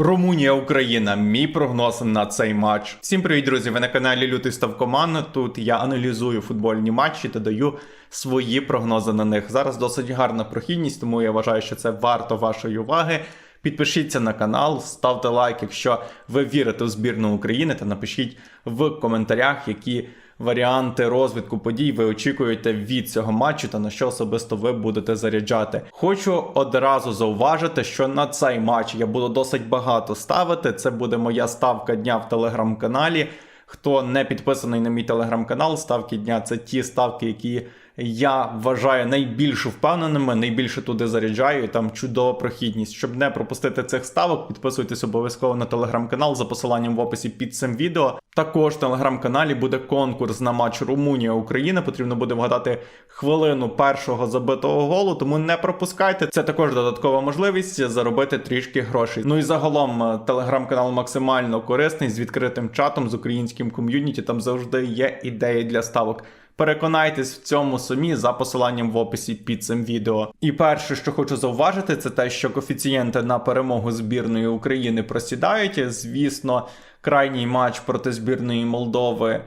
Румунія, Україна. Мій прогноз на цей матч. Всім привіт, друзі! Ви на каналі Лютий Ставкоман. Тут я аналізую футбольні матчі та даю свої прогнози на них. Зараз досить гарна прохідність, тому я вважаю, що це варто вашої уваги. Підпишіться на канал, ставте лайк, якщо ви вірите в збірну України, та напишіть в коментарях, які варіанти розвитку подій ви очікуєте від цього матчу та на що особисто ви будете заряджати. Хочу одразу зауважити, що на цей матч я буду досить багато ставити. Це буде моя ставка дня в телеграм-каналі. Хто не підписаний на мій телеграм-канал, ставки дня це ті ставки, які я вважаю найбільш впевненими, найбільше туди заряджаю. і Там чудова прохідність. Щоб не пропустити цих ставок, підписуйтесь обов'язково на телеграм-канал за посиланням в описі під цим відео. Також в телеграм-каналі буде конкурс на матч Румунія-Україна. Потрібно буде вгадати хвилину першого забитого голу, тому не пропускайте. Це також додаткова можливість заробити трішки грошей. Ну і загалом е, телеграм-канал максимально корисний з відкритим чатом з українським ком'юніті. Там завжди є ідеї для ставок. Переконайтесь в цьому самі за посиланням в описі під цим відео. І перше, що хочу зауважити, це те, що коефіцієнти на перемогу збірної України просідають. Звісно, крайній матч проти збірної Молдови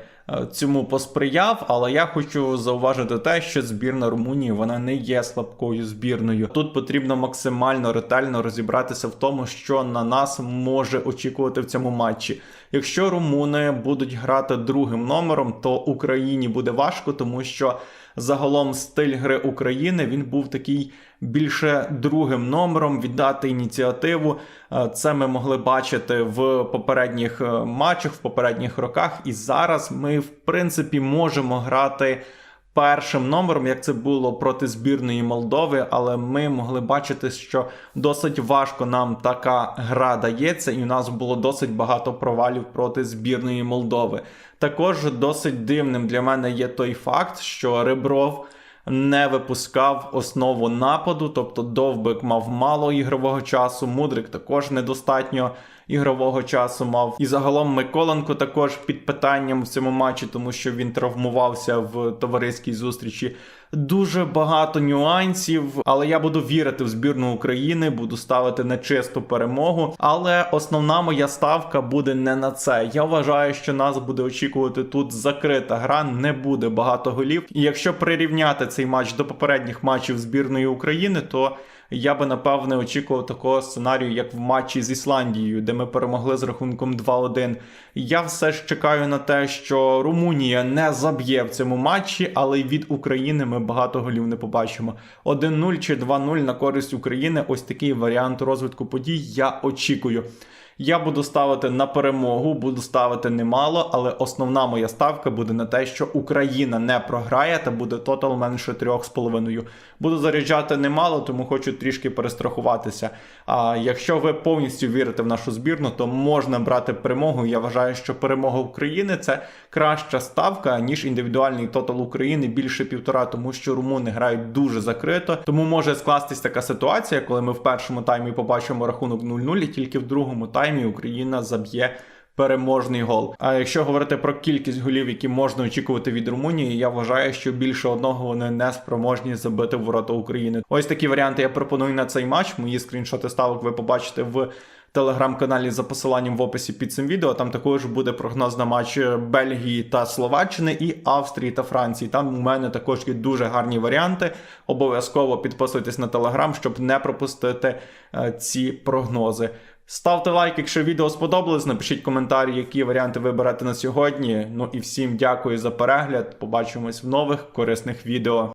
цьому посприяв, але я хочу зауважити те, що збірна Румунії вона не є слабкою збірною. Тут потрібно максимально ретельно розібратися в тому, що на нас може очікувати в цьому матчі. Якщо румуни будуть грати другим номером, то Україні буде важко, тому що загалом стиль гри України він був такий більше другим номером віддати ініціативу. Е, Це ми могли бачити в попередніх е, матчах, в попередніх роках. І зараз ми, в принципі, можемо грати. Першим номером, як це було проти збірної Молдови, але ми могли бачити, що досить важко нам така гра дається, і у нас було досить багато провалів проти збірної Молдови. Також досить дивним для мене є той факт, що Ребров не випускав основу нападу, тобто Довбик мав мало ігрового часу, Мудрик також недостатньо ігрового часу мав. І загалом Миколенко також під питанням в цьому матчі, тому що він травмувався в товариській зустрічі. Дуже багато нюансів, але я буду вірити в збірну України, буду ставити на чисту перемогу. Але основна моя ставка буде не на це. Я вважаю, що нас буде очікувати тут закрита гра, не буде багато голів. І якщо прирівняти цей матч до попередніх матчів збірної України, то я би напевне очікував такого сценарію, як в матчі з Ісландією, де ми перемогли з рахунком 2-1. Я все ж чекаю на те, що Румунія не заб'є в цьому матчі, але й від України ми багато голів не побачимо. 1-0 чи 2-0 на користь України. Ось такий варіант розвитку подій я очікую. Я буду ставити на перемогу, буду ставити немало, але основна моя ставка буде на те, що Україна не програє та буде тотал менше 3,5. Буду заряджати немало, тому хочу трішки перестрахуватися. А якщо ви повністю вірите в нашу збірну, то можна брати перемогу. Я вважаю, що перемога України це краща ставка, ніж індивідуальний тотал України більше півтора, тому що румуни грають дуже закрито. Тому може скластись така ситуація, коли ми в першому таймі побачимо рахунок 0-0, і тільки в другому таймі Україна заб'є. Переможний гол. А якщо говорити про кількість голів, які можна очікувати від Румунії, я вважаю, що більше одного вони не спроможні забити ворота України. Ось такі варіанти я пропоную на цей матч. Мої скріншоти ставок ви побачите в телеграм-каналі за посиланням в описі під цим відео. Там також буде прогноз на матч Бельгії та Словаччини і Австрії та Франції. Там у мене також є дуже гарні варіанти. Обов'язково підписуйтесь на телеграм, щоб не пропустити е, ці прогнози. Ставте лайк, якщо відео сподобалось. Напишіть коментарі, які варіанти ви берете на сьогодні. Ну і всім дякую за перегляд. Побачимось в нових корисних відео.